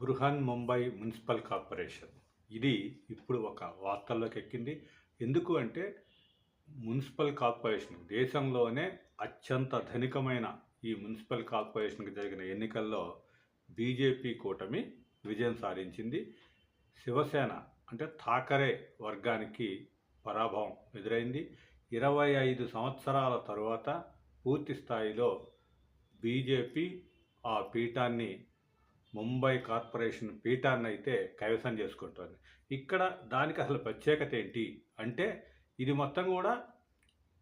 Brihan Mumbai municipal corporation. ఇది ఇప్పుడు ఒక వార్తల్లోకి ఎక్కింది ఎందుకు అంటే మున్సిపల్ కార్పొరేషన్ దేశంలోనే అత్యంత ధనికమైన ఈ మున్సిపల్ కార్పొరేషన్కి జరిగిన ఎన్నికల్లో బీజేపీ కూటమి విజయం సాధించింది. శివసేన అంటే థాకరే వర్గానికి పరాభవం ఎదురైంది. ఇరవై ఐదు సంవత్సరాల తరువాత పూర్తి స్థాయిలో బీజేపీ ఆ పీఠాన్ని ముంబై కార్పొరేషన్ పీఠాన్ని అయితే కైవసం చేసుకుంటుంది. ఇక్కడ దానికి అసలు ప్రత్యేకత ఏంటి? అంటే ఇది మొత్తం కూడా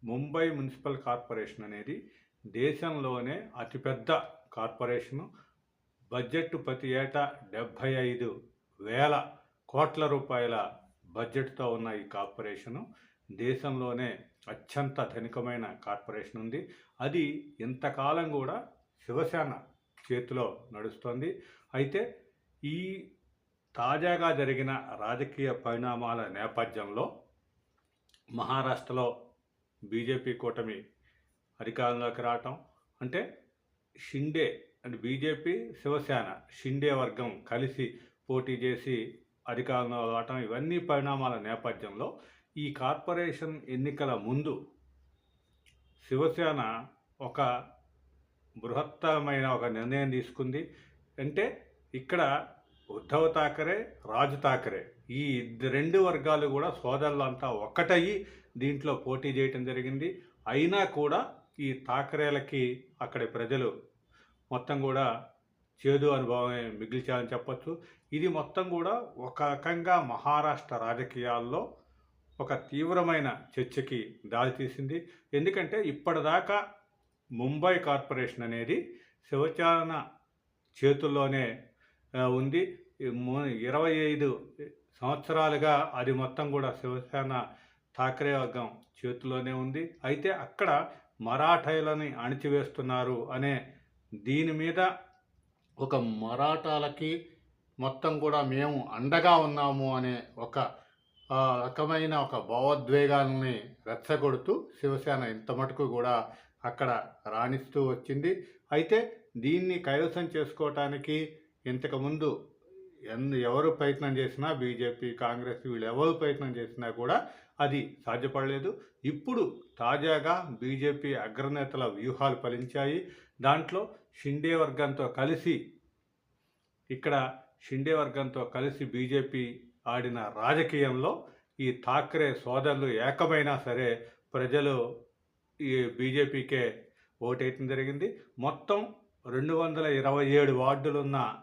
ముంబై మున్సిపల్ కార్పొరేషన్ అనేది దేశంలోనే అతిపెద్ద కార్పొరేషను. బడ్జెట్ ప్రతి ఏటా డెబ్భై ఐదు వేల కోట్ల రూపాయల బడ్జెట్తో ఉన్న ఈ కార్పొరేషను. దేశంలోనే అత్యంత ధనికమైన కార్పొరేషన్ ఉంది. అది ఇంతకాలం కూడా శివసేన చేతిలో నడుస్తుంది. అయితే ఈ తాజాగా జరిగిన రాజకీయ పరిణామాల నేపథ్యంలో మహారాష్ట్రలో బీజేపీ కూటమి అధికారంలోకి రావటం అంటే షిండే అంటే బీజేపీ శివసేన షిండే వర్గం కలిసి పోటీ చేసి అధికారంలో రావటం ఇవన్నీ పరిణామాల నేపథ్యంలో ఈ కార్పొరేషన్ ఎన్నికల ముందు శివసేన ఒక బృహత్తరమైన ఒక నిర్ణయం తీసుకుంది. అంటే ఇక్కడ ఉద్ధవ్ ఠాకరే రాజు ఠాకరే ఈ రెండు వర్గాలు కూడా సోదరులంతా ఒక్కటయ్యి దీంట్లో పోటీ చేయటం జరిగింది. అయినా కూడా ఈ ఠాకరేలకి అక్కడి ప్రజలు మొత్తం కూడా చేదు అనుభవమే మిగిల్చాలని చెప్పచ్చు. ఇది మొత్తం కూడా ఒక రకంగా మహారాష్ట్ర రాజకీయాల్లో ఒక తీవ్రమైన చర్చకి దారితీసింది. ఎందుకంటే ఇప్పటిదాకా ముంబై కార్పొరేషన్ అనేది శివచారణ చేతుల్లోనే ఉంది. ఇరవై ఐదు సంవత్సరాలుగా అది మొత్తం కూడా శివసేన ఠాక్రే వర్గం చేతిలోనే ఉంది. అయితే అక్కడ మరాఠాలని అణిచివేస్తున్నారు అనే దీని మీద ఒక మరాఠాలకి మొత్తం కూడా మేము అండగా ఉన్నాము అనే ఒక రకమైన ఒక భావోద్వేగాల్ని రెచ్చగొడుతూ శివసేన ఇంత మటుకు కూడా అక్కడ రాణిస్తూ వచ్చింది. అయితే దీన్ని కైవసం చేసుకోవటానికి ఇంతకుముందు ఎవరు ప్రయత్నం చేసినా బీజేపీ కాంగ్రెస్ వీళ్ళు ఎవరు ప్రయత్నం చేసినా కూడా అది సాధ్యపడలేదు. ఇప్పుడు తాజాగా బీజేపీ అగ్రనేతల వ్యూహాలు ఫలించాయి. దాంట్లో షిండే వర్గంతో కలిసి ఇక్కడ షిండే వర్గంతో కలిసి బీజేపీ ఆడిన రాజకీయంలో ఈ థాక్రే సోదరులు ఏకమైనా సరే ప్రజలు ఈ బీజేపీకే ఓటేయటం జరిగింది. మొత్తం రెండు వందల ఇరవై ఏడు వార్డులున్న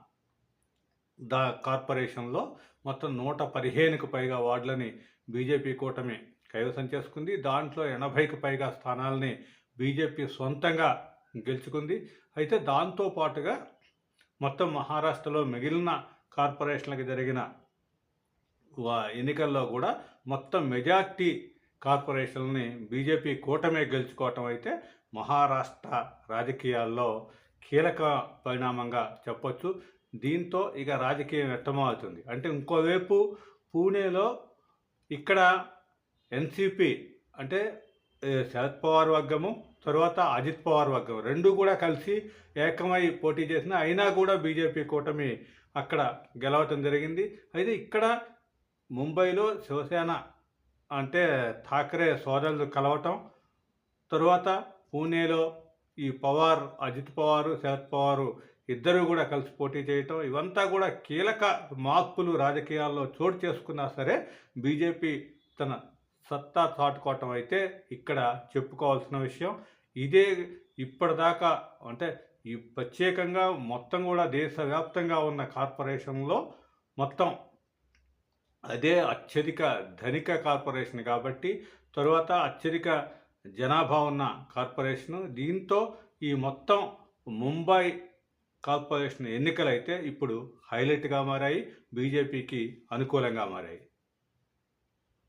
ద కార్పొరేషన్లో మొత్తం నూట పదిహేనుకు పైగా వార్డులని బీజేపీ కూటమి కైవసం చేసుకుంది. దాంట్లో ఎనభైకి పైగా స్థానాలని బీజేపీ సొంతంగా గెలుచుకుంది. అయితే దాంతో పాటుగా మొత్తం మహారాష్ట్రలో మిగిలిన కార్పొరేషన్లకు జరిగిన వా- ఎన్నికల్లో కూడా మొత్తం మెజార్టీ కార్పొరేషన్ని బీజేపీ కూటమే గెలుచుకోవటం అయితే మహారాష్ట్ర రాజకీయాల్లో కీలక పరిణామంగా చెప్పొచ్చు. దీంతో ఇక రాజకీయం వ్యక్తమవుతుంది అంటే ఇంకోవైపు పూణేలో ఇక్కడ ఎన్సిపి అంటే శరద్ పవార్ వర్గము తర్వాత అజిత్ పవార్ వర్గం రెండు కూడా కలిసి ఏకమై పోటీ చేసిన అయినా కూడా బీజేపీ కూటమి అక్కడ గెలవటం జరిగింది. అయితే ఇక్కడ ముంబైలో శివసేన అంటే ఠాకరే సోదరులు కలవటం తరువాత పూణేలో ఈ పవార్ అజిత్ పవారు శరద్ పవారు ఇద్దరు కూడా కలిసి పోటీ చేయటం ఇవంతా కూడా కీలక మార్పులు రాజకీయాల్లో చోటు చేసుకున్నా సరే బీజేపీ తన సత్తా చాటుకోవటం అయితే ఇక్కడ చెప్పుకోవాల్సిన విషయం. ఇదే ఇప్పటిదాకా అంటే ఈ ప్రత్యేకంగా మొత్తం కూడా దేశవ్యాప్తంగా ఉన్న కార్పొరేషన్లో మొత్తం అదే అత్యధిక ధనిక కార్పొరేషన్ కాబట్టి తరువాత అత్యధిక జనాభా ఉన్న కార్పొరేషను. దీంతో ఈ మొత్తం ముంబై కార్పొరేషన్ ఎన్నికలైతే ఇప్పుడు హైలైట్గా మారాయి బీజేపీకి అనుకూలంగా మారాయి.